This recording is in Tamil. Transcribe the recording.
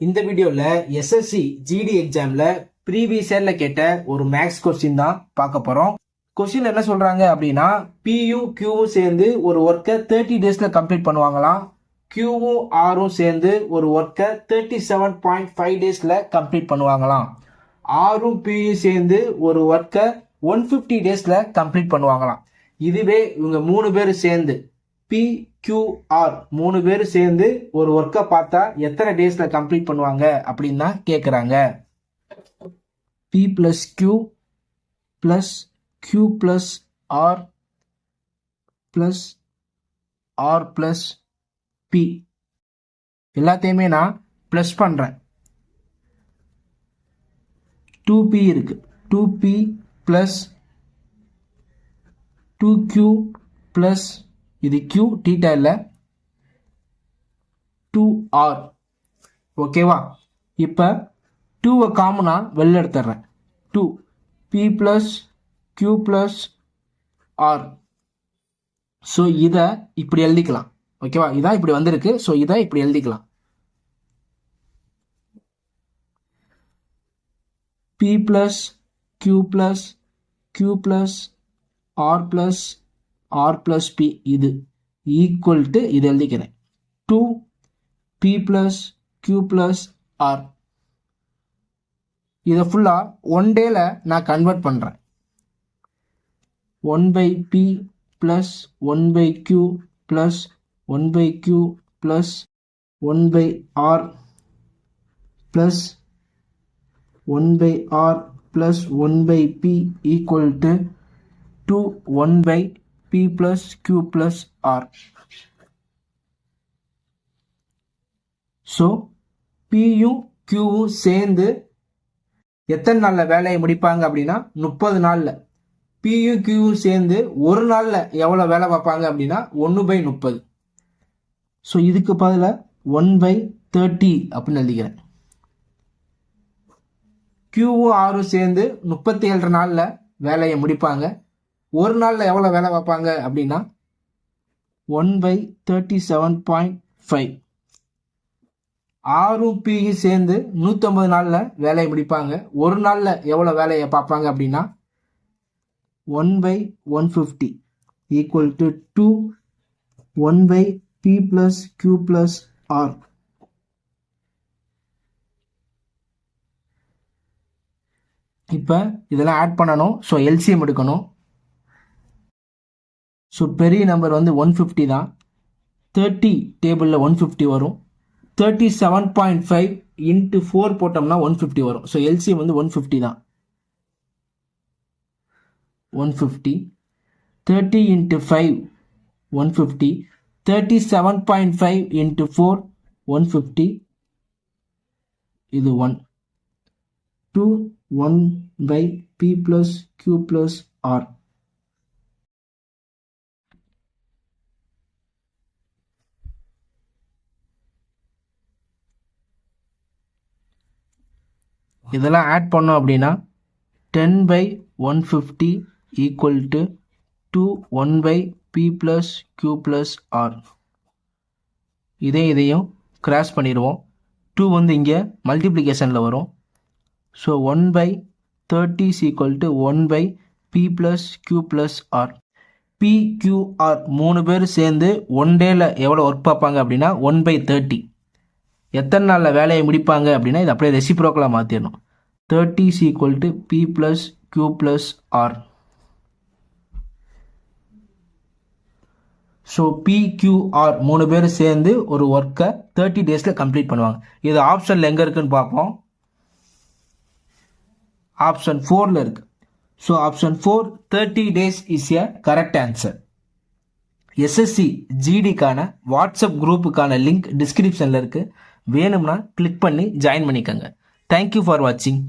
இந்த வீடியோவில் எஸ்எஸ்சி ஜிடி எக்ஸாமில் ப்ரீவியஸ் இயரில் கேட்ட ஒரு மேக்ஸ் கொஸ்டின் தான் பார்க்க போகிறோம் கொஸ்டின் என்ன சொல்கிறாங்க அப்படின்னா பியூ கியூவும் சேர்ந்து ஒரு ஒர்க்கை தேர்ட்டி டேஸில் கம்ப்ளீட் பண்ணுவாங்களாம். கியூவும் ஆரும் சேர்ந்து ஒரு ஒர்க்கை தேர்ட்டி செவன் பாயிண்ட் ஃபைவ் டேஸில் கம்ப்ளீட் பண்ணுவாங்களாம். ஆரும் பியும் சேர்ந்து ஒரு ஒர்க்கை ஒன் ஃபிஃப்டி டேஸில் கம்ப்ளீட் பண்ணுவாங்களாம். இதுவே இவங்க மூணு பேர் சேர்ந்து பிக்யூஆர் மூணு பேர் சேர்ந்து ஒரு ஒர்க்கை பார்த்தா எத்தனை டேஸில் கம்ப்ளீட் பண்ணுவாங்க அப்படின்னு தான் கேட்குறாங்க P plus Q plus Q plus R plus R plus P எல்லாத்தையுமே நான் ப்ளஸ் பண்ணுறேன் டூ பி இருக்கு. Two P plus two Q plus இது கியூ டீட்டா இல்லை டூ ஆர் ஓகேவா இப்போ டூவை காமனாக வெளில எடுத்துட்றேன். Two P plus Q plus R so இதை இப்படி எழுதிக்கலாம். ஓகேவா இதான் இப்படி வந்திருக்கு. ஸோ இதை இப்படி எழுதிக்கலாம். P plus Q plus Q plus R plus R plus P இது. ஈக்குவல் டு இது எழுதிக்கிறேன். Two P plus Q plus R இதை ஃபுல்லாக ஒன் டேயில் நான் கன்வெர்ட் பண்ணுறேன் one by P plus one by Q plus one by Q plus one by R plus one by R plus one by P equal to two one by P plus Q plus R so பியும் கியூவும் சேர்ந்து எத்தனை நாளில் வேலையை முடிப்பாங்க அப்படின்னா முப்பது நாளில். பியும் கியூவும் சேர்ந்து ஒரு நாளில் எவ்வளோ வேலை பார்ப்பாங்க அப்படின்னா ஒன்று பை முப்பது. ஸோ இதுக்கு பதிலாக ஒன் பை தேர்ட்டி அப்படின்னு எழுதிக்கிறேன். கியூவும் ஆரும் சேர்ந்து முப்பத்தி ஏழு நாளில் வேலையை முடிப்பாங்க. ஒரு நாளில் எவ்வளோ வேலை பார்ப்பாங்க அப்படின்னா one by thirty seven point five ஆறும் பியும் சேர்ந்து நூற்றம்பது நாளில் வேலையை முடிப்பாங்க. ஒரு நாளில் எவ்வளோ வேலையை பார்ப்பாங்க அப்படின்னா one by one fifty equal to two one by P plus Q plus R இப்போ இதெல்லாம் ஆட் பண்ணணும். ஸோ எல்சிஎம் எடுக்கணும். ஸோ பெரிய நம்பர் வந்து ஒன் ஃபிஃப்டி தான். தேர்ட்டி டேபிளில் ஒன் ஃபிஃப்டி வரும். Thirty seven point five into four போட்டோம்னா ஒன் ஃபிஃப்டி வரும். ஸோ எல்சிஎம் வந்து ஒன் ஃபிஃப்டி தான். One fifty thirty into five one fifty thirty seven point five into four one fifty இது one two one by P plus Q plus R இதெல்லாம் ஆட் பண்ணோம் அப்படின்னா ten by one fifty equal to two one by P plus Q plus R இதே இதையும் கிராஸ் பண்ணிடுவோம். டூ வந்து இங்கே மல்டிப்ளிகேஷனில் வரும். So one by thirty equal to one by P plus Q plus R PQR மூணு பேர் சேர்ந்து ஒன் டேயில் எவ்வளோ ஒர்க் பார்ப்பாங்க அப்படின்னா ஒன் பை தேர்ட்டி எத்தனை நாளில் வேலையை முடிப்பாங்க அப்படின்னா இது அப்படியே ரெசிப்ரோக்கலாக மாற்றிடணும் thirty equal to P plus Q plus R so PQR மூணு பேர் சேர்ந்து ஒரு ஒர்க்கை தேர்ட்டி டேஸில் கம்ப்ளீட் பண்ணுவாங்க. இது ஆப்ஷனில் எங்கே இருக்குன்னு பார்ப்போம். ஆப்ஷன் ஃபோரில் இருக்கு. So option four thirty days is a correct answer SSC ஜிடிக்கான WhatsApp குரூப்புக்கான லிங்க் டிஸ்கிரிப்ஷனில் இருக்குது வேணும்னா கிளிக் பண்ணி ஜாயின் பண்ணிக்கோங்க. தேங்க்யூ ஃபார் வாட்சிங்